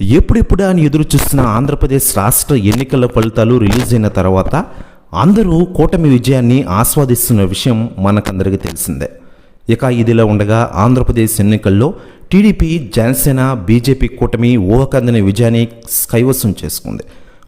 ఎప్పుడెప్పుడు అని ఎదురు చూస్తున్న ఆంధ్రప్రదేశ్ రాష్ట్ర ఎన్నికల ఫలితాలు రిలీజ్ అయిన తర్వాత అందరూ కూటమి విజయాన్ని ఆస్వాదిస్తున్న విషయం మనకందరికీ తెలిసిందే. ఇక ఇదిలా ఉండగా ఆంధ్రప్రదేశ్ ఎన్నికల్లో టీడీపీ జనసేన బీజేపీ కూటమి ఊహకందని విజయాన్ని కైవసం చేసుకుంది.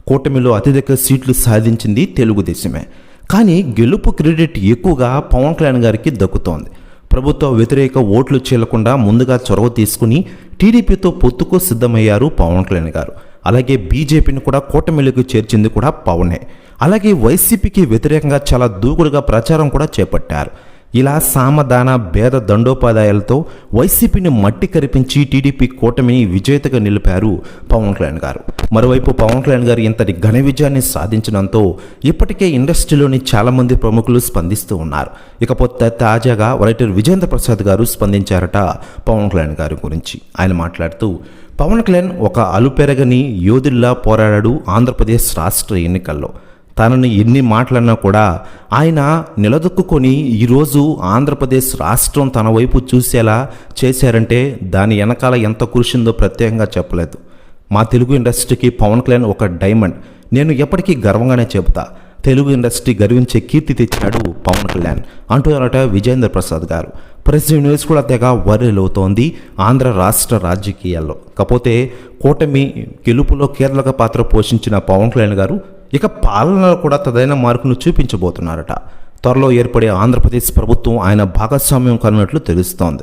కూటమిలో అత్యధిక సీట్లు సాధించింది తెలుగుదేశమే. కానీ గెలుపు క్రెడిట్ ఎక్కువగా పవన్ కళ్యాణ్ గారికి దక్కుతోంది. ప్రభుత్వ వ్యతిరేక ఓట్లు చీలకుండా ముందుగా చొరవ తీసుకుని టీడీపీతో పొత్తుకు సిద్ధమయ్యారు పవన్ కళ్యాణ్ గారు. అలాగే బీజేపీని కూడా కూటమిలోకి చేర్చింది కూడా పవనే. అలాగే వైసీపీకి వ్యతిరేకంగా చాలా దూకుడుగా ప్రచారం కూడా చేపట్టారు. ఇలా సామదాన భేద దండోపాధ్యాయాలతో వైసీపీని మట్టి కరిపించి టీడీపీ కూటమిని విజేతగా నిలిపారు పవన్ కళ్యాణ్ గారు. మరోవైపు పవన్ కళ్యాణ్ గారు ఇంతటి ఘన విజయాన్ని సాధించడంతో ఇప్పటికే ఇండస్ట్రీలోని చాలామంది ప్రముఖులు స్పందిస్తూ ఉన్నారు. ఇకపోతే తాజాగా రైటర్ విజేంద్ర ప్రసాద్ గారు స్పందించారట పవన్ కళ్యాణ్ గారి గురించి. ఆయన మాట్లాడుతూ పవన్ కళ్యాణ్ ఒక అలుపెరగని యోధుల్లా పోరాడాడు ఆంధ్రప్రదేశ్ రాష్ట్ర ఎన్నికల్లో. తనని ఎన్ని మాటలన్నా కూడా ఆయన నిలదొక్కుని ఈరోజు ఆంధ్రప్రదేశ్ రాష్ట్రం తన వైపు చూసేలా చేశారంటే దాని వెనకాల ఎంత కృషి ఉందో ప్రత్యేకంగా చెప్పలేదు. మా తెలుగు ఇండస్ట్రీకి పవన్ కళ్యాణ్ ఒక డైమండ్. నేను ఎప్పటికీ గర్వంగానే చెబుతా తెలుగు ఇండస్ట్రీ గర్వించే కీర్తి తెచ్చాడు పవన్ కళ్యాణ్ అంటున్నారట విజేంద్ర ప్రసాద్ గారు. ప్రెస్ న్యూస్ కూడా తెగ అవుతోంది ఆంధ్ర రాష్ట్ర రాజకీయాల్లో. కాకపోతే కూటమి గెలుపులో కీలక పాత్ర పోషించిన పవన్ కళ్యాణ్ గారు ఇక పాలనలో కూడా తదైన మార్పును చూపించబోతున్నారట. త్వరలో ఏర్పడే ఆంధ్రప్రదేశ్ ప్రభుత్వం ఆయన భాగస్వామ్యం కానున్నట్లు తెలుస్తోంది.